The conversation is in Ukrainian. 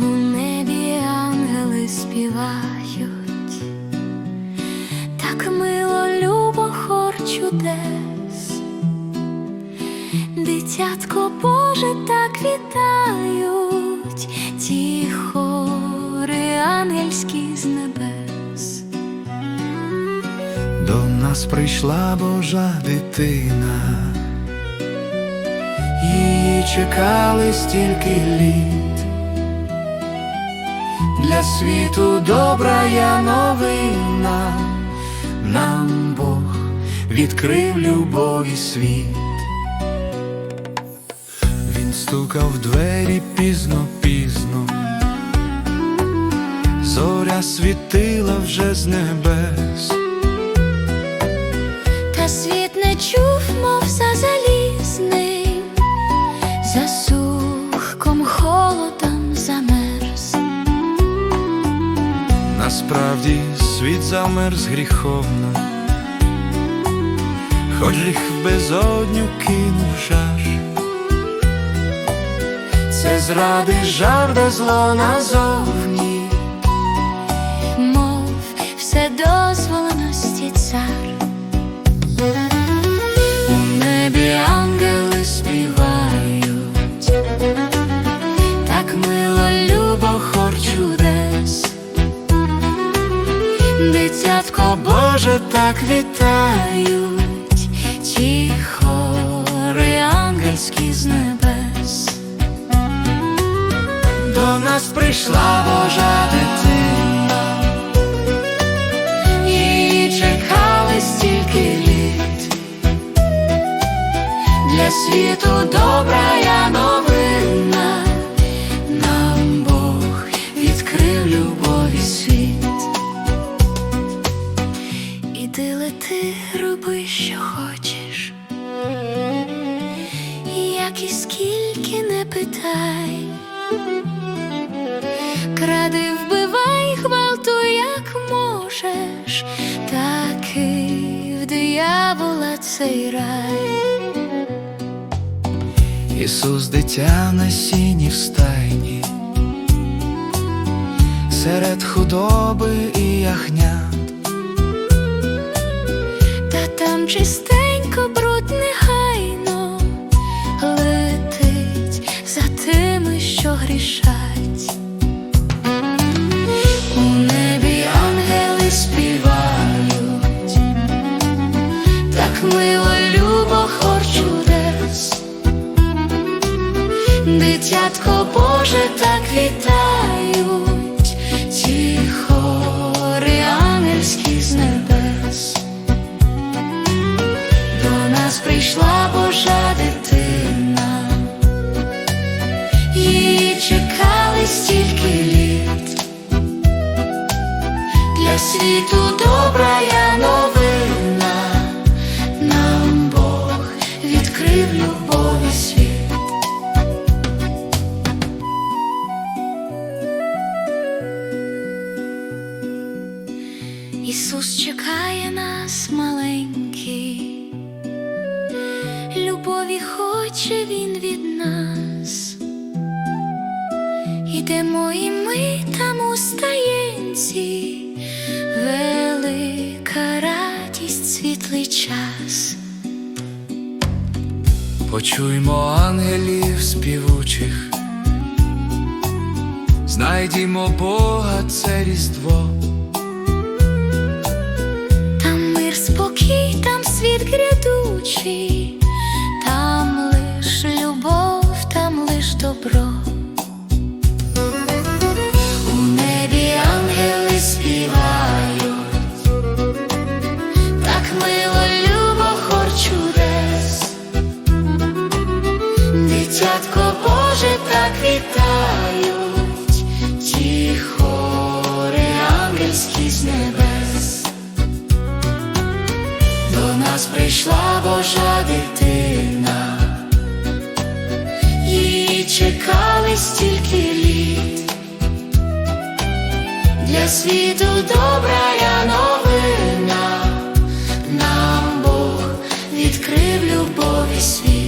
У небі ангели співають, так мило чудес, дитятко Боже, так вітають ті хори ангельські з небес. До нас прийшла Божа дитина чекали стільки літ. Для світу добра я новина, нам Бог відкрив любові світ. Він стукав в двері пізно, пізно, зоря світила вже з небес. Насправді світ замерз гріховно, хоч гріх безодню кинув жар. Це зради жар, до зло назовні, мов все дозволеності цар. Боже так вітають, ті хори ангельські з небес. до нас прийшла Божа дитина. Її чекали стільки літ. Для світу добра я новина, Лети, роби, що хочеш, як і скільки не питай. Кради, вбивай, гвалтуй, як можеш, таки в диявола цей рай. Ісус дитя на сіні в стайні, серед худоби і ягнят, там чистенько бруд негайно летить за тими, що грішать. У небі ангели співають, так мило любо хор чудес. Дитятко Боже так вітають, прийшла Божа дитина, її чекали стільки літ. Для світу добра новина, нам Бог відкрив любові світ. Ісус чекає нас маленький, хоче Він від нас. Ідемо і ми там у стаєнці, велика радість, світлий час. почуймо ангелів співучих, знайдімо Бога це різдво. Там мир, спокій, там світ грядучий, нас прийшла Божа дитина, її чекали стільки літ, для світу добра я новина, нам Бог відкрив любові світ.